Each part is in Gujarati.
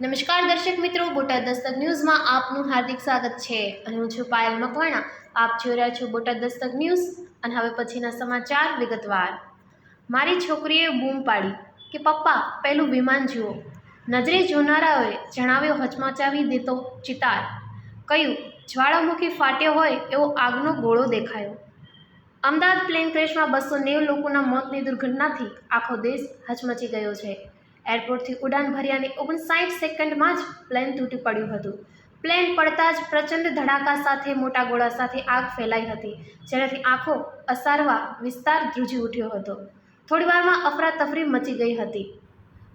નમસ્કાર દર્શક મિત્રો, બોટાદ દસ્તક ન્યૂઝમાં આપનું હાર્દિક સ્વાગત છે અને હું છું પાયલ મકવાણા. આપ જોઈ રહ્યા છો બોટાદ દસ્તક ન્યૂઝ અને હવે પછીના સમાચાર વિગતવાર. મારી છોકરીએ બૂમ પાડી કે, પપ્પા, પહેલું વિમાન જુઓ. નજરે જોનારાઓએ જણાવ્યો, હચમચાવી દેતો ચિતાર. કહ્યું, જ્વાળામુખી ફાટ્યો હોય એવો આગનો ગોળો દેખાયો. અમદાવાદ પ્લેન ક્રેશમાં બસો નેવું લોકોના મોતની દુર્ઘટનાથી આખો દેશ હચમચી ગયો છે. એરપોર્ટથી ઉડાન ભર્યાની ઓગણસાઠ સેકન્ડમાં જ પ્લેન તૂટી પડ્યું હતું. પ્લેન પડતા જ પ્રચંડ ધડાકા સાથે, મોટા ગોળા સાથે આગ ફેલાઈ હતી, જેનાથી આંખો અસારવા વિસ્તાર ધ્રુજી ઉઠ્યો હતો. થોડીવારમાં અફરાતફરી મચી ગઈ હતી.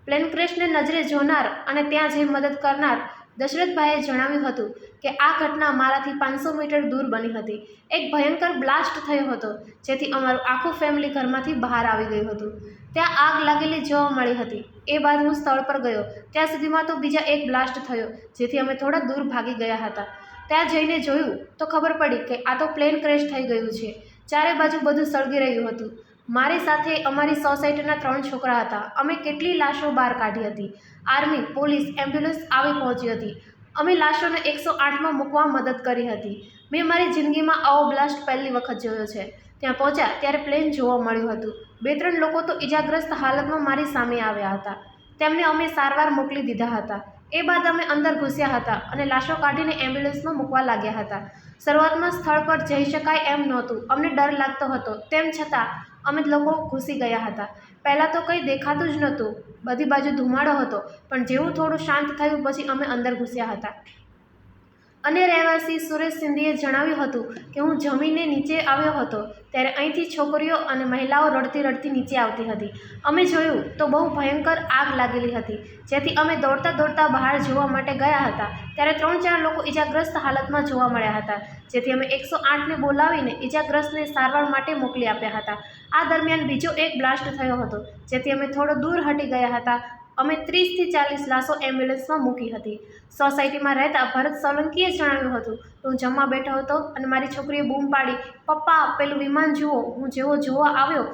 પ્લેન ક્રેશને નજરે જોનાર અને ત્યાં જઈ મદદ કરનાર દશરથભાઈએ જણાવ્યું હતું કે આ ઘટના મારાથી પાંચસો મીટર દૂર બની હતી. એક ભયંકર બ્લાસ્ટ થયો હતો, જેથી અમારું આખું ફેમિલી ઘરમાંથી બહાર આવી ગયું હતું. ત્યાં આગ લાગેલી જોવા મળી હતી. એ બાદ હું સ્થળ પર ગયો. ત્યાં સુધીમાં તો બીજા એક બ્લાસ્ટ થયો, જેથી અમે થોડા દૂર ભાગી ગયા હતા. ત્યાં જઈને જોયું તો ખબર પડી કે આ તો પ્લેન ક્રેશ થઈ ગયું છે. ચારે બાજુ બધું સળગી રહ્યું હતું. મારી સાથે અમારી સોસાયટીના ત્રણ છોકરા હતા. અમે કેટલી લાશો બહાર કાઢી હતી. આર્મી, પોલીસ, એમ્બ્યુલન્સ આવી પહોંચી હતી. અમે લાશોને એકસો આઠમાં મૂકવા મદદ કરી હતી. મેં મારી જિંદગીમાં આવો બ્લાસ્ટ પહેલી વખત જોયો છે. ત્યાં પહોંચ્યા ત્યારે પ્લેન જોવા મળ્યું હતું. બે ત્રણ લોકો તો ઇજાગ્રસ્ત હાલતમાં મારી સામે આવ્યા હતા. તેમને અમે સારવાર મોકલી દીધા હતા. એ બાદ અમે અંદર ઘૂસ્યા હતા અને લાશો કાઢીને એમ્બ્યુલન્સમાં મૂકવા લાગ્યા હતા. શરૂઆતમાં સ્થળ પર જઈ શકાય એમ નહોતું. અમને ડર લાગતો હતો. તેમ છતાં, અમે લોકો ઘૂસી ગયા હતા. પહેલાં તો કંઈ દેખાતું જ નહોતું. બધી બાજુ ધુમાડો હતો, પણ જેવું થોડું શાંત થયું પછી અમે અંદર ઘૂસ્યા હતા. અન્ય રહેવાસી સુરેશ સિંધીએ જણાવ્યું હતું કે હું જમીને નીચે આવ્યો હતો ત્યારે અહીંથી છોકરીઓ અને મહિલાઓ રડતી રડતી નીચે આવતી હતી. અમે જોયું તો બહુ ભયંકર આગ લાગેલી હતી. જેથી અમે દોડતા દોડતા બહાર જોવા માટે ગયા હતા. ત્યારે ત્રણ ચાર લોકો ઈજાગ્રસ્ત હાલતમાં જોવા મળ્યા હતા. જેથી અમે એકસો આઠને બોલાવીને ઈજાગ્રસ્તને સારવાર માટે મોકલી આપ્યા હતા. આ દરમિયાન બીજો એક બ્લાસ્ટ થયો હતો. જેથી અમે થોડો દૂર હટી ગયા હતા. અમે ત્રીસથી ચાલીસ લાશો એમ્બ્યુલન્સમાં મૂકી હતી. સોસાયટીમાં રહેતા ભરત સોલંકીએ જણાવ્યું હતું હું જમવા બેઠો હતો અને મારી છોકરીએ બૂમ પાડી, પપ્પા, પેલું વિમાન જુઓ, હું જેવો જોવા આવ્યો,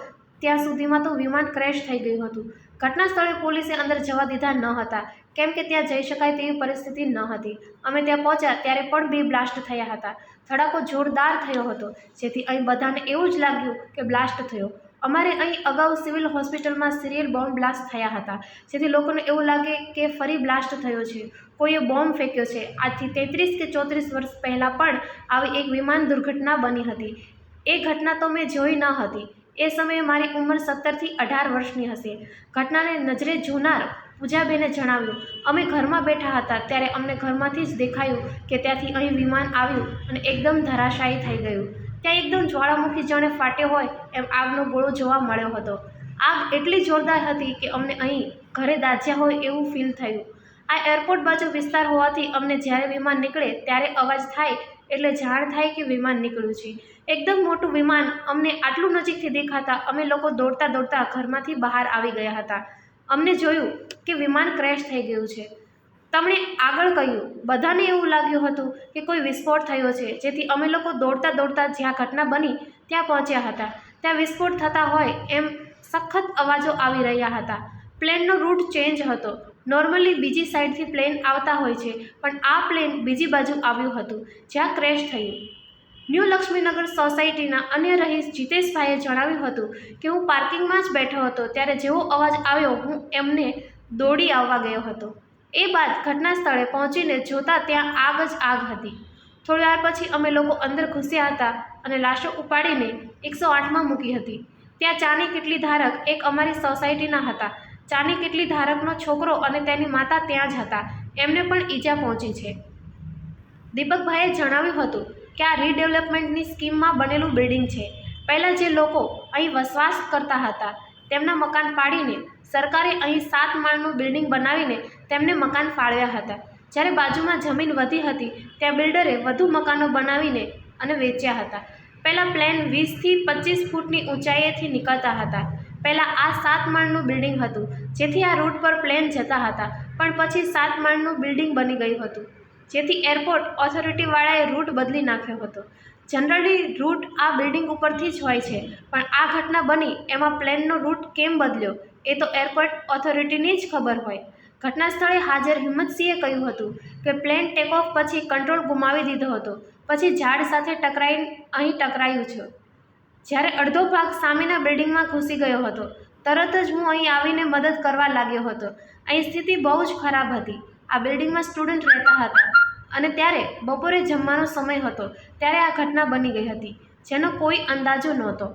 ત્યાં સુધીમાં તો વિમાન ક્રેશ થઈ ગયું હતું. ઘટના સ્થળે પોલીસે અંદર જવા દીધા ન હતા. કેમ કે ત્યાં જઈ શકાય તેવી પરિસ્થિતિ ન હતી. અમે ત્યાં પહોંચ્યા ત્યારે પણ બે બ્લાસ્ટ થયા હતા. ધડાકો જોરદાર થયો હતો, જેથી અહીં બધાને એવું જ લાગ્યું કે બ્લાસ્ટ થયો. અમારે અહીં અગાઉ સિવિલ હોસ્પિટલમાં સિરિયલ બોમ્બ બ્લાસ્ટ થયા હતા. જેથી લોકોને એવું લાગે કે ફરી બ્લાસ્ટ થયો છે. કોઈએ બોમ્બ ફેંક્યો છે. આજથી તેત્રીસ કે ચોત્રીસ વર્ષ પહેલાં પણ આવી એક વિમાન દુર્ઘટના બની હતી. એ ઘટના તો મેં જોઈ ન હતી. એ સમયે મારી ઉંમર સત્તરથી અઢાર વર્ષની હશે. ઘટનાને નજરે જોનાર પૂજાબેને જણાવ્યું, અમે ઘરમાં બેઠા હતા ત્યારે અમને ઘરમાંથી જ દેખાયું કે ત્યાંથી અહીં વિમાન આવ્યું અને એકદમ ધરાશાયી થઈ ગયું. ત્યાં એકદમ જ્વાળામુખી જાણે ફાટ્યો હોય એમ આગનો ગોળો જોવા મળ્યો હતો. આગ એટલી જોરદાર હતી કે અમને અહીં ઘરે દાજ્યા હોય એવું ફીલ થયું. આ એરપોર્ટ બાજુ વિસ્તાર હોવાથી અમને જ્યારે વિમાન નીકળે ત્યારે અવાજ થાય એટલે જાણ થાય કે વિમાન નીકળ્યું છે. એકદમ મોટું વિમાન અમને આટલું નજીકથી દેખાતા અમે લોકો દોડતા દોડતા ઘરમાંથી બહાર આવી ગયા હતા. અમને જોયું કે વિમાન ક્રેશ થઈ ગયું છે. તેમણે આગળ કહ્યું, બધાને એવું લાગ્યું હતું કે કોઈ વિસ્ફોટ થયો છે, જેથી અમે લોકો દોડતા દોડતા જ્યાં ઘટના બની ત્યાં પહોંચ્યા હતા. ત્યાં વિસ્ફોટ થતા હોય એમ સખત અવાજો આવી રહ્યા હતા. પ્લેનનો રૂટ ચેન્જ હતો. નોર્મલી બીજી સાઈડથી પ્લેન આવતા હોય છે, પણ આ પ્લેન બીજી બાજુ આવ્યું હતું, જ્યાં ક્રેશ થયું. ન્યૂ લક્ષ્મીનગર સોસાયટીના અન્ય રહીશ જીતેશભાઈએ જણાવ્યું હતું કે, હું પાર્કિંગમાં જ બેઠો હતો, ત્યારે જેવો અવાજ આવ્યો, હું એમને દોડી આવવા ગયો હતો. એ બાદ ઘટના સ્થળે પહોંચીને જોતા ત્યાં આગ જ આગ હતી. થોડી વાર પછી અમે લોકો અંદર ઘૂસ્યા હતા અને લાશો ઉપાડીને એકસો આઠમાં મૂકી હતી. ત્યાં ચાની કેટલી ધારક એક અમારી સોસાયટીના હતા. ચાની કેટલી ધારકનો છોકરો અને તેની માતા ત્યાં જ હતા. એમને પણ ઈજા પહોંચી છે. દીપકભાઈએ જણાવ્યું હતું કે આ રીડેવલપમેન્ટની સ્કીમમાં બનેલું બિલ્ડિંગ છે. પહેલાં જે લોકો અહીં વસવાટ કરતા હતા, તેમના મકાન પાડીને સરકારે અહીં સાત માળનું બિલ્ડિંગ બનાવીને તેમને મકાન ફાળવ્યા હતા. જ્યારે બાજુમાં જમીન વધી હતી, ત્યાં બિલ્ડરે વધુ મકાનો બનાવીને અને વેચ્યા હતા. પહેલાં પ્લેન વીસથી પચીસ ફૂટની ઊંચાઈએથી નીકળતા હતા. પહેલાં આ સાત માળનું બિલ્ડિંગ હતું, જેથી આ રૂટ પર પ્લેન જતા હતા, પણ પછી સાત માળનું બિલ્ડિંગ બની ગયું હતું. જેથી એરપોર્ટ ઓથોરિટીવાળાએ રૂટ બદલી નાખ્યો હતો. જનરલી રૂટ આ બિલ્ડિંગ ઉપરથી જ હોય છે, પણ આ ઘટના બની એમાં પ્લેનનો રૂટ કેમ બદલ્યો, એ તો એરપોર્ટ ઓથોરિટીની જ ખબર હોય. ઘટના સ્થળે હાજર હિંમતસિંહે કહ્યું હતું કે પ્લેન ટેકઓફ પછી કંટ્રોલ ગુમાવી દીધો હતો. પછી ઝાડ સાથે ટકરાઈ અહીં ટકરાયું છે. જ્યારે અડધો ભાગ સામેના બિલ્ડિંગમાં ઘૂસી ગયો હતો, તરત જ હું અહીં આવીને મદદ કરવા લાગ્યો હતો. અહીં સ્થિતિ બહુ જ ખરાબ હતી. આ બિલ્ડિંગમાં સ્ટુડન્ટ રહેતા હતા અને ત્યારે બપોરે જમવાનો સમય હતો, ત્યારે આ ઘટના બની ગઈ હતી, જેનો કોઈ અંદાજો નહોતો.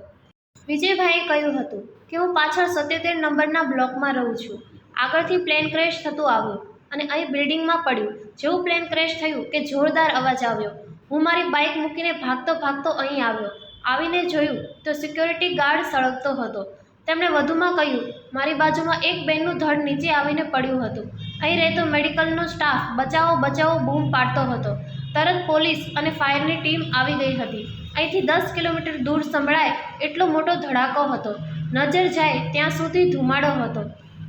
વિજયભાઈએ કહ્યું હતું કે હું પાછળ સત્યોતેર નંબરના બ્લોકમાં રહું છું. આગળથી પ્લેન ક્રેશ થતું આવ્યું અને અહીં બિલ્ડિંગમાં પડ્યું. જેવું પ્લેન ક્રેશ થયું કે જોરદાર અવાજ આવ્યો. હું મારી બાઇક મૂકીને ભાગતો ભાગતો અહીં આવ્યો. આવીને જોયું તો સિક્યોરિટી ગાર્ડ સળગતો હતો. તેમણે વધુમાં કહ્યું, મારી બાજુમાં એક બેનનું ધડ નીચે આવીને પડ્યું હતું. અહીં રહેતો મેડિકલનો સ્ટાફ બચાવો બચાવો, બૂમ પાડતો હતો. તરત પોલીસ અને ફાયરની ટીમ આવી ગઈ હતી. અહીંથી દસ કિલોમીટર દૂર સંભળાય એટલો મોટો ધડાકો હતો. નજર જાય ત્યાં સુધી ધુમાડો હતો.